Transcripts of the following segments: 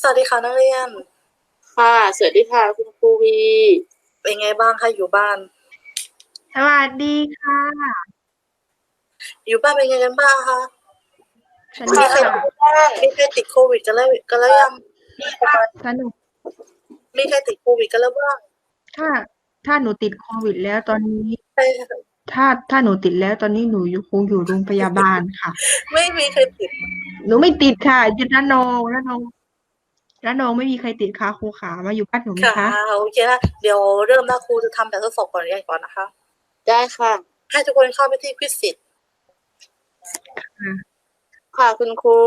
สวัสดีค่ะนักเรียน ค่ะ สวัสดีค่ะคุณครูวี เป็นไงบ้างคะอยู่บ้าน สวัสดีค่ะ อยู่บ้านเป็นไงกันบ้างคะ สนุกค่ะมีใครติดโควิดกันแล้วกันแล้วยัง สนุกมีใครติดโควิดกันแล้วบ้างถ้า ถ้าหนูติดโควิดแล้วตอนนี้ ใครถ้า ถ้าหนูติดแล้วตอนนี้หนูอยู่คงอยู่โรงพยาบาลค่ะ ไม่มีใครติด หนูไม่ติดค่ะอยุดระนองระนอง ระนองไม่มีใครติดค่ะครูขามาอยู่บ้านหนูไหมค่ะคะโอเคนะเดี๋ยวเริ่มนะครูจะทำแบบทดสอบก่อนเรียนก่อนนะคะ ได้ค่ะ ให้ทุกคนเข้าไปที่ควิสิตค่ะคุณครู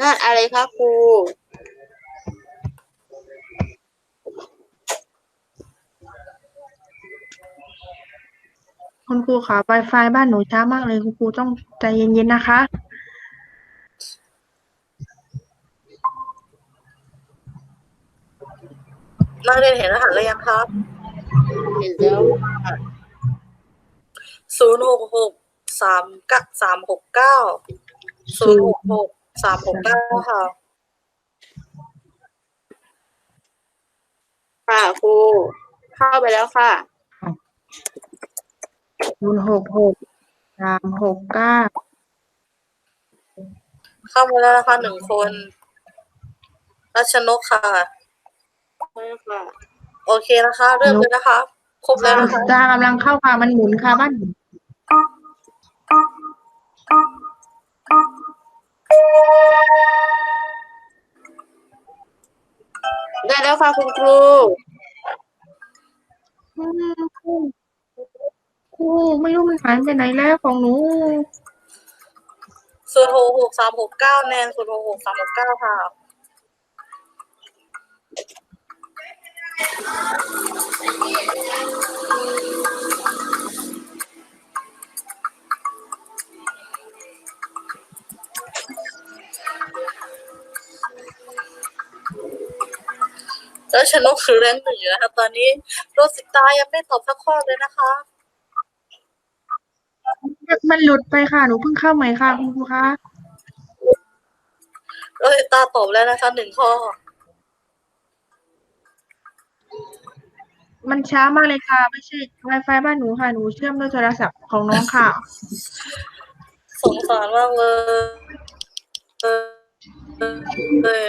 นั่นอะไรคะครู คุณครูขา Wi-Fi บ้านหนูช้ามากเลยคุณครูต้องใจเย็นๆนะคะ นักเรียนเห็นรหัสแล้วยังครับ เห็นแล้วค่ะศูนย์หกหกสามกะสามหกเก้าศูนย์หกหกสามหกเก้าค่ะ ค่ะครูเข้าไปแล้วค่ะ ศูนย์หกหกสามหกเก้าเข้ามาแล้วนะคะหนึ่งคนรัชนกค่ะใช่ค่ะโอเคนะคะ เริ่มเลยนะคะครบแล้วนะคะตากำลังเข้าค่ะมันหมุนค่ะบ้านหนูได้แล้วค่ะคุณครู โอืมครูครูไม่รู้มันหายไปไหนแล้วของหนูศูนย์หกหกสามหกเก้าแนนศูนย์หกหกสามหกเก้าค่ะ แล้วชนกคือแรงหนึ่งอยู่นะคะตอนนี้โรสิตายังไม่ตอบสักข้อเลยนะคะ มันหลุดไปค่ะ หนูเพิ่งเข้าใหม่ค่ะคุณครูคะโรสิตาตอบแล้วนะคะหนึ่งข้อ มันช้ามากเลยค่ะ ไม่ใช่ Wi-Fi บ้านหนูค่ะ หนูเชื่อมด้วยโทรศัพท์ของน้องค่ะ สงสารมากเลยเออเออ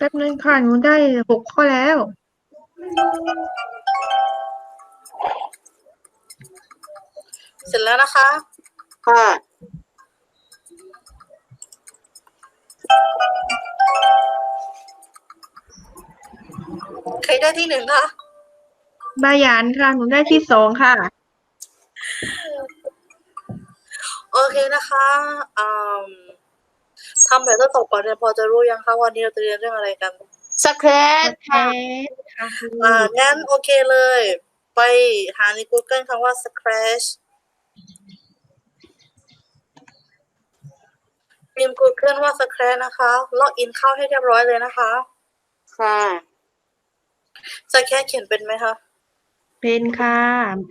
แป๊บนึงค่ะหนูได้หกข้อแล้ว เสร็จแล้วนะคะค่ะใครได้ที่หนึ่งคะบาหยานค่ะหนูได้ที่สองค่ะ โอเคนะคะอืม ทำแบบทดสอบก่อนเรียนพอจะรู้ยังคะวันนี้เราจะเรียนเรื่องอะไรกันสแครชค่ะค่ะครูอ่างั้นโอเคเลย ไปหาใน Google คำว่า scratch พิมพ์ Google ว่า scratch นะคะล็อกอินเข้าให้เรียบร้อยเลยนะคะ ค่ะ scratch เขียนเป็นไหมคะเป็นค่ะ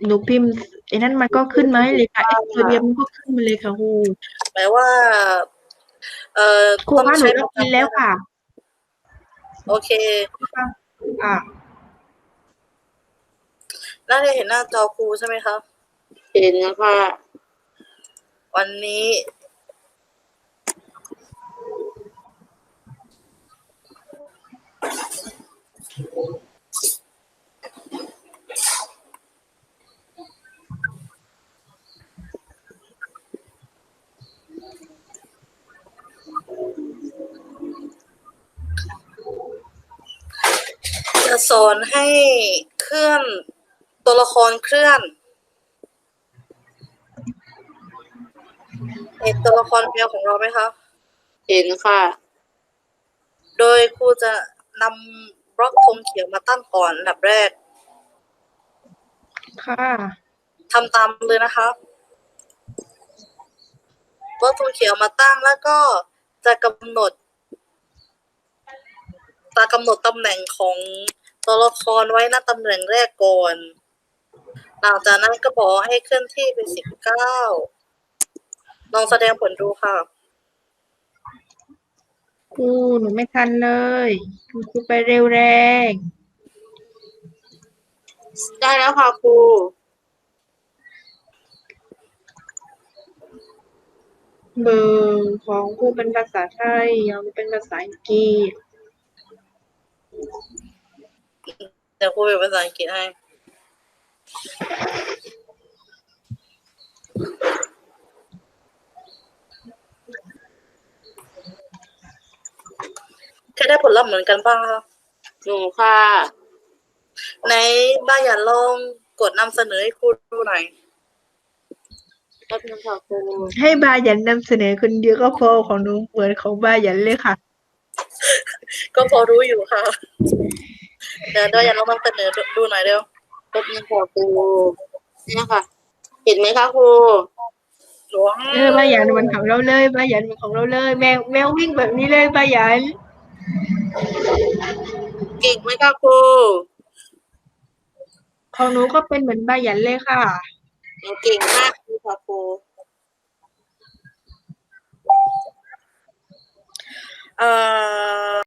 หนูพิมพ์ไอ้นั่นมันก็ขึ้นมาให้เลยค่ะเอ็กซ์เรียมก็ขึ้นมาเลยค่ะครูหมายว่า เอ่อครูต้องคะหนูใช้ล็อกอินแล้วค่ะ โอเคอ่าน่าจะเห็นหน้าจอครูใช่ไหมคะเห็นนะคะวันนี้ สอนให้เคลื่อนตัวละครเคลื่อนเห็นตัวละครแมวของเราไหมคะ เห็นค่ะ โดยครูจะนำบล็อกธงเขียวมาตั้งก่อนอันดับแรก ค่ะทำตามเลยนะคะบล็อกธงเขียวมาตั้งแล้วก็จะกำหนดจะกำหนดตำแหน่งของ ตัวละครไว้หน้าตำแหน่งแรกก่อน หลังจากนั้นก็บอกให้เคลื่อนที่ไปสิบเก้าลองแสดงผลดูค่ะครูหนูไม่ทันเลยคุณครูไปเร็วแรง ได้แล้วค่ะครูเบอร์ของครูเป็นภาษาไทยยังเป็นภาษาอังกฤษ เดี๋ยวครูเป็นภาษาอังกฤษให้แค่ได้ผลลัพธ์เหมือนกันบ้างคะหนูค่ะ ในบ้านอย่าลองกดนำเสนอให้ครูดูหน่อยแป๊บนึงค่ะครูให้บายันนำเสนอคนเดียวก็พอของหนูเหมือนของบายันเลยค่ะ ก็พอรู้อยู่ค่ะ เดี๋ยวเดี๋ยวอย่าลองนำเสนอดูหน่อยเร็วแป๊บนึงค่ะครูเนี่ยค่ะ เห็นไหมคะครูหลวงเออบายันมันของเราเลยบายันมันของเราเลย แมวแมววิ่งแบบนี้เลยบายันเก่งไหมคะครูของหนูก็เป็นเหมือนบายันเลยค่ะหนูเก่งมากเลยค่ะครูเอ่อ